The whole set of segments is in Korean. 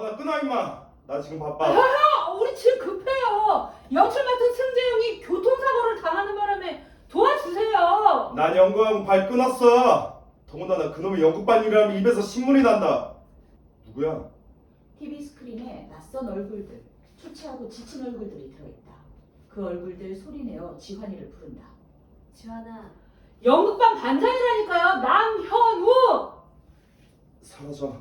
전화 끊어 임마. 나 지금 바빠. 아, 우리 지금 급해요. 연출 맡은 승재형이 교통사고를 당하는 바람에 도와주세요. 난 연구하고 발 끊었어. 더군다나 그놈의 연극반 일이라면 입에서 신문이 난다. 누구야? TV 스크린에 낯선 얼굴들, 초췌하고 지친 얼굴들이 들어있다. 그 얼굴들 소리내어 지환이를 부른다. 지환아, 연극반 반장이라니까요. 남현우. 사라져.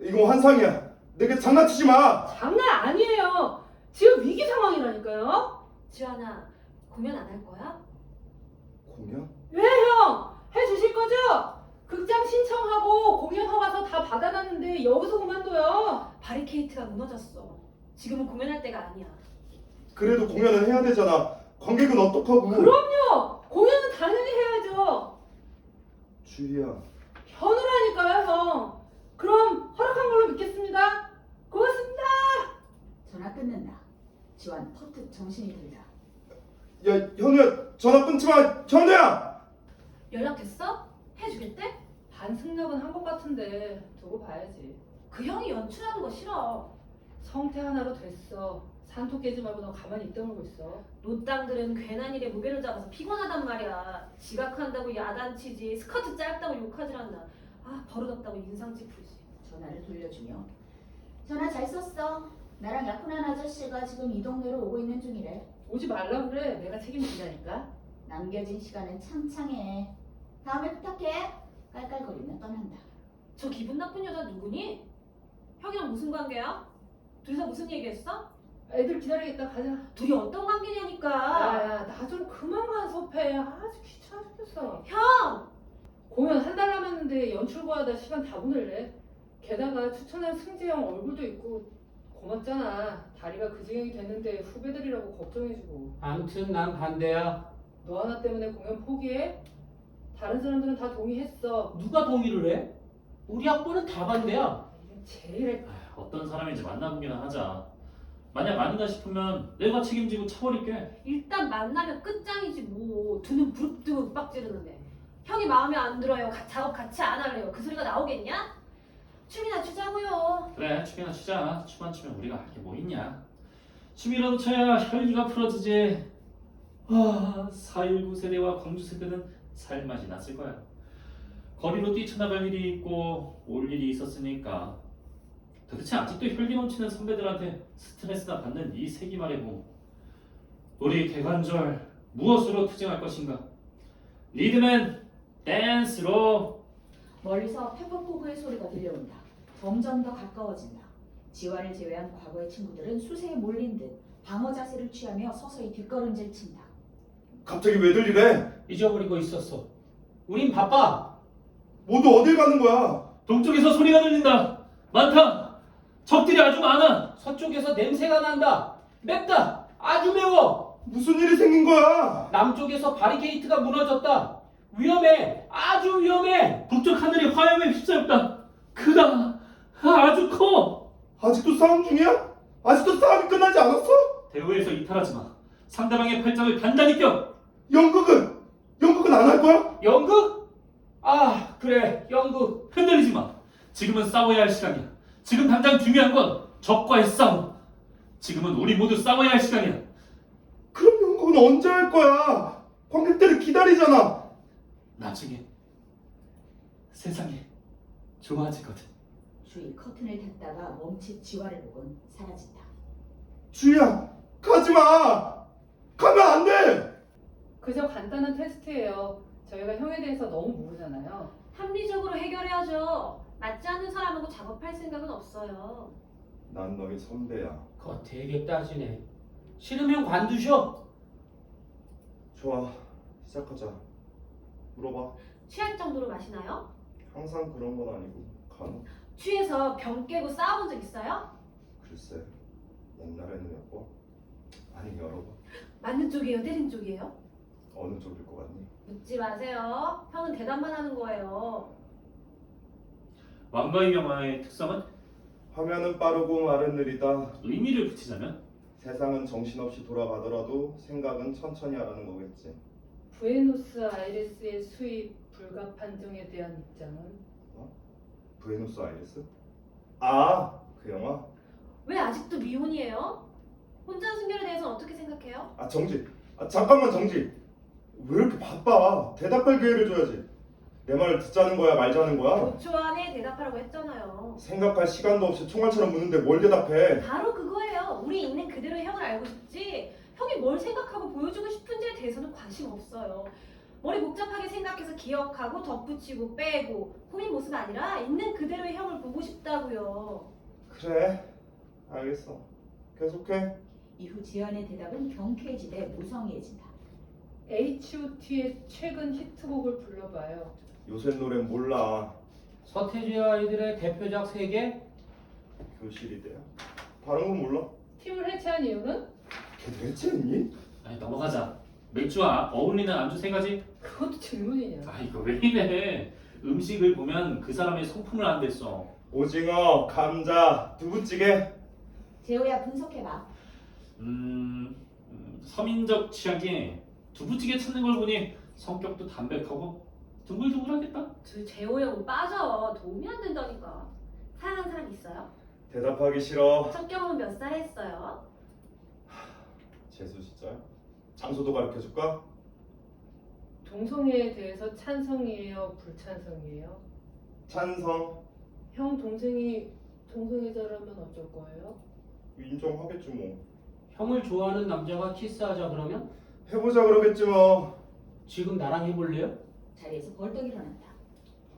이거 환상이야. 내게 장난치지 마. 장난 아니에요. 지금 위기 상황이라니까요. 지환아, 공연 안 할 거야? 공연? 왜 형? 해주실 거죠? 극장 신청하고 공연 허가서 다 받아놨는데 여기서 그만둬요. 바리케이트가 무너졌어. 지금은 공연할 때가 아니야. 그래도 공연은 해야 되잖아. 관객은 어떡하고? 그럼요. 공연은 당연히 해야죠. 주희야. 현우라니까요, 형. 그럼 허락한 걸로 믿겠습니다. 전화 끊는다. 지환 퍼뜩 정신이 들다. 야 현우야 전화 끊지 마. 현우야. 연락됐어? 해주겠대? 반승력은 한 것 같은데 두고 봐야지. 그 형이 연출하는 거 싫어. 성태 하나로 됐어. 산토 깨지 말고 너 가만히 있다 놀고 있어. 노땅들은 괜한 일에 무게를 잡아서 피곤하단 말이야. 지각한다고 야단치지, 스커트 짧다고 욕하질 않나. 아, 버릇없다고 인상 찌푸리지. 전화를 돌려주며 전화 잘 썼어. 나랑 약혼한 아저씨가 지금 이 동네로 오고 있는 중이래. 오지 말라 그래. 내가 책임진다니까. 남겨진 시간은 창창해. 다음에 부탁해. 깔깔거리며 떠난다. 저 기분 나쁜 여자 누구니? 형이랑 무슨 관계야? 둘이서 무슨 얘기했어? 애들 기다리겠다 가자. 둘이 어떤 관계냐니까. 야야 나 좀 그만 간섭해. 아주 귀찮아 죽겠어. 형! 공연 한 달 남았는데 연출 구하다 시간 다 보낼래. 게다가 추천한 승재형 얼굴도 있고 고맙잖아. 다리가 그 지경이 됐는데 후배들이라고 걱정해주고. 아무튼 난 반대야. 너 하나 때문에 공연 포기해? 다른 사람들은 다 동의했어. 누가 동의를 해? 우리 학부는 다 반대야. 제일 아, 어떤 사람인지 만나보기나 하자. 만약 아니다 싶으면 내가 책임지고 차버릴게. 일단 만나면 끝장이지 뭐. 두 눈 부릅뜨고 윽박 지르는데. 형이 마음에 안 들어요. 가- 작업 같이 안 할래요. 그 소리가 나오겠냐? 춤이나 추자고요. 그래, 춤이나 추자. 춤안 추면 우리가 할 게 뭐 있냐. 춤이라도 춰야 혈기가 풀어지지. 아, 4.19 세대와 광주 세대는 살맛이 났을 거야. 거리로 뛰쳐나갈 일이 있고 올 일이 있었으니까 도대체 아직도 혈기 넘치는 선배들한테 스트레스나 받는 이 세기 말해보 우리 개관절 무엇으로 투쟁할 것인가? 리드맨 댄스로 멀리서 페퍼포그의 소리가 들려온다. 점점 더 가까워진다. 지환을 제외한 과거의 친구들은 수세에 몰린 듯 방어 자세를 취하며 서서히 뒷걸음질 친다. 갑자기 왜 들리래? 잊어버리고 있었어. 우린 바빠. 모두 어딜 가는 거야? 동쪽에서 소리가 들린다. 많다. 적들이 아주 많아. 서쪽에서 냄새가 난다. 맵다. 아주 매워. 무슨 일이 생긴 거야? 남쪽에서 바리케이트가 무너졌다. 위험해. 아주 위험해. 북쪽 하늘이 화염에 휩싸였다. 크다. 아, 아주 커. 아직도 싸움 중이야? 아직도 싸움이 끝나지 않았어? 대우에서 이탈하지 마. 상대방의 팔짱을 단단히 껴. 연극은? 연극은 안 할 거야? 연극? 아, 그래. 연극. 흔들리지 마. 지금은 싸워야 할 시간이야. 지금 당장 중요한 건 적과의 싸움. 지금은 우리 모두 싸워야 할 시간이야. 그럼 연극은 언제 할 거야? 관객들이 기다리잖아. 나중에 세상이 좋아지거든. 주위 커튼을 닫다가 멈칫 지환을 보곤 사라진다. 주희야, 가지 마. 가면 안 돼. 그저 간단한 테스트예요. 저희가 형에 대해서 너무 모르잖아요. 합리적으로 해결해야죠. 맞지 않는 사람하고 작업할 생각은 없어요. 난 너희 선배야. 그거 되게 따지네. 싫으면 관두셔. 좋아, 시작하자. 물어봐. 취할 정도로 마시나요? 항상 그런 건 아니고 간혹 취해서 병 깨고 싸워본 적 있어요? 글쎄 옛날에는 몇 번? 아니 여러 번. 맞는 쪽이에요? 때린 쪽이에요? 어느 쪽일 것 같니? 묻지 마세요. 형은 대답만 하는 거예요. 왕가의 명화의 특성은 화면은 빠르고 말은 느리다. 의미를 붙이자면 세상은 정신없이 돌아가더라도 생각은 천천히 하라는 거겠지. 부에노스 아이레스의 수입 불가 판정에 대한 입장은 부에노스 아이레스? 아, 그 영화? 왜 아직도 미혼이에요? 혼전 순결에 대해서는 어떻게 생각해요? 아 정지. 아 잠깐만 정지. 왜 이렇게 바빠? 대답할 기회를 줘야지. 내 말을 듣자는 거야 말자는 거야? 5초 안에 대답하라고 했잖아요. 생각할 시간도 없이 총알처럼 묻는데 뭘 대답해? 바로 그거예요. 우리 있는 그대로의 형을 알고 싶지. 형이 뭘 생각하고 보여주고 싶은지에 대해서는 관심 없어요. 머리 복잡하게 생각해서 기억하고 덧붙이고 빼고 꾸민 모습 아니라 있는 그대로의 형을 보고 싶다고요. 그래. 알겠어. 계속해. 이후 지연의 대답은 경쾌해지되 무성해진다. H.O.T의 최근 히트곡을 불러봐요. 요새 노래는 몰라. 서태지 아이들의 대표작 3개? 교실이대요. 다른 건 몰라. 팀을 해체한 이유는? 걔 해체했니? 아니 넘어가자. 맥주와 어울리는 안주 세 가지. 그것도 질문이냐? 아 이거 왜 이래? 음식을 보면 그 사람의 성품을 안 됐어. 오징어, 감자, 두부찌개. 재호야 분석해봐. 음, 음, 서민적 취향에 두부찌개 찾는 걸 보니 성격도 담백하고 둥글둥글하겠다. 저 재호 형은 빠져. 도움이 안 된다니까. 사랑하는 사람 있어요? 대답하기 싫어. 첫 경험은 몇살 했어요? 재수 진짜. 장소도 가르쳐 줄까? 동성애에 대해서 찬성이에요, 불찬성이에요? 찬성. 형 동생이 동성애자라면 어쩔 거예요? 인정하겠지 뭐. 형을 좋아하는 남자가 키스하자 그러면? 해보자 그러겠지 뭐. 지금 나랑 해볼래요? 자리에서 벌떡 일어난다.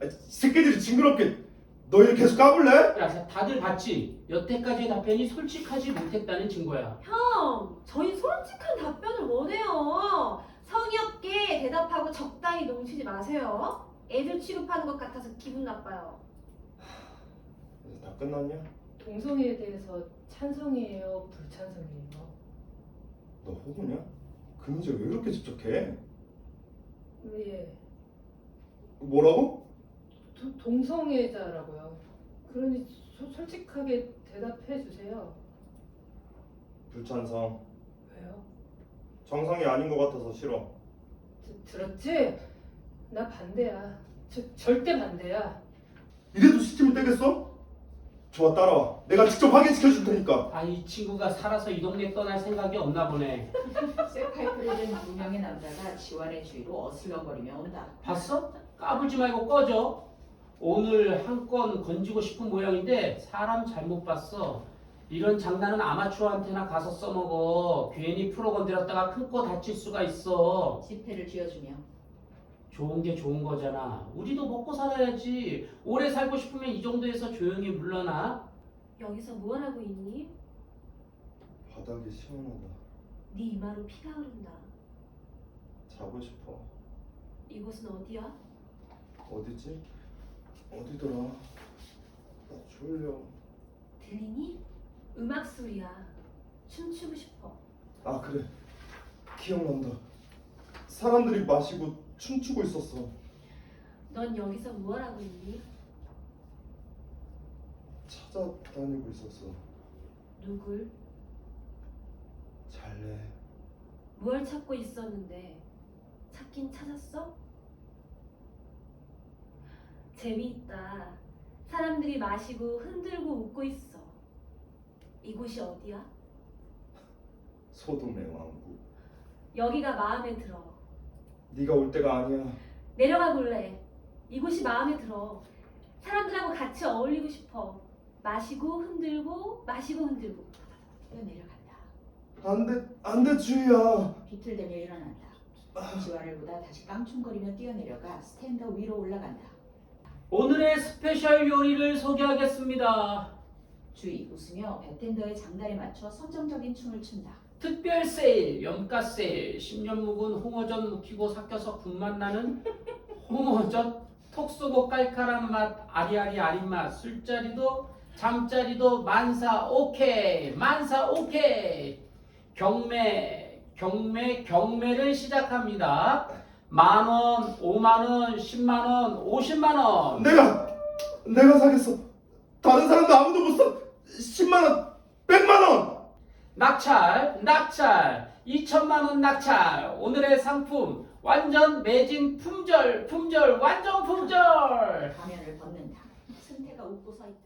아, 이 새끼들이 징그럽게. 너희를 계속 까불래? 야 다들 봤지? 여태까지의 답변이 솔직하지 못했다는 증거야 형, 저희 솔직한 답변을 원해요. 성의 없게 대답하고 적당히 농치지 마세요. 애들 취급하는 것 같아서 기분 나빠요. 이제 다 끝났냐? 동성애에 대해서 찬성이에요, 불찬성이에요? 너 호구냐? 그 문제 왜 이렇게 집착해? 예, 뭐라고? 도, 동성애자라고요. 그러니 소- 솔직하게 대답해 주세요. 불찬성. 왜요? 정상이 아닌 것 같아서 싫어. 드- 들었지? 나 반대야. 저, 절대 반대야. 이래도 시침을 떼겠어? 좋아 따라와. 내가 직접 확인시켜 줄 테니까. 아 이 친구가 살아서 이 동네 떠날 생각이 없나 보네 쇠파이프를 든 두 명의 남자가 지환의 주위로 어슬렁거리며 온다. 봤어? 까불지 말고 꺼져 오늘 한 건 건지고 싶은 모양인데 사람 잘못 봤어 이런 장난은 아마추어한테나 가서 써먹어 괜히 프로 건드렸다가 큰 거 다칠 수가 있어 지폐를 쥐어주며 좋은 게 좋은 거잖아 우리도 먹고 살아야지 오래 살고 싶으면 이 정도에서 조용히 물러나 여기서 뭘 하고 있니? 바닥이 시원하다. 네 이마로 피가 흐른다. 자고 싶어. 이곳은 어디야? 어디지? 어디더라? 나 졸려. 들리니? 음악 소리야. 춤추고 싶어. 아 그래. 기억난다. 사람들이 마시고 춤추고 있었어. 넌 여기서 뭘 하고 있니? 찾아다니고 있었어. 누굴? 잘래. 뭘 찾고 있었는데 찾긴 찾았어? 재미있다. 사람들이 마시고 흔들고 웃고 있어. 이곳이 어디야? 소돔의 왕국. 여기가 마음에 들어. 네가 올 때가 아니야. 내려가 볼래. 이곳이 마음에 들어. 사람들하고 같이 어울리고 싶어. 마시고 흔들고 마시고 흔들고. 뛰어내려간다. 안돼 안돼 주희야. 비틀대며 일어난다. 지환을 보다 다시 깡충거리며 뛰어내려가 스탠더 위로 올라간다. 오늘의 스페셜 요리를 소개하겠습니다 주희 웃으며 배텐더의 장단에 맞춰 선정적인 춤을 춘다. 특별 세일, 염가 세일, 10년 묵은 홍어전 묵히고 삭혀서 군맛 나는 홍어전, 톡 쏘고 깔깔한 맛, 아리아리 아린 맛, 술자리도 잠자리도 만사 오케이, 만사 오케이. 경매, 경매, 경매를 시작합니다. 만 원, 오만 원, 십만 원, 오십만 원. 내가 내가 사겠어. 다른 사람도 아무도 못 사. 10만 원, 100만 원. 낙찰, 낙찰, 2천만 원 낙찰. 오늘의 상품 완전 매진 품절, 품절, 완전 품절. 가면을 벗는다. 승태가 웃고 서 있다.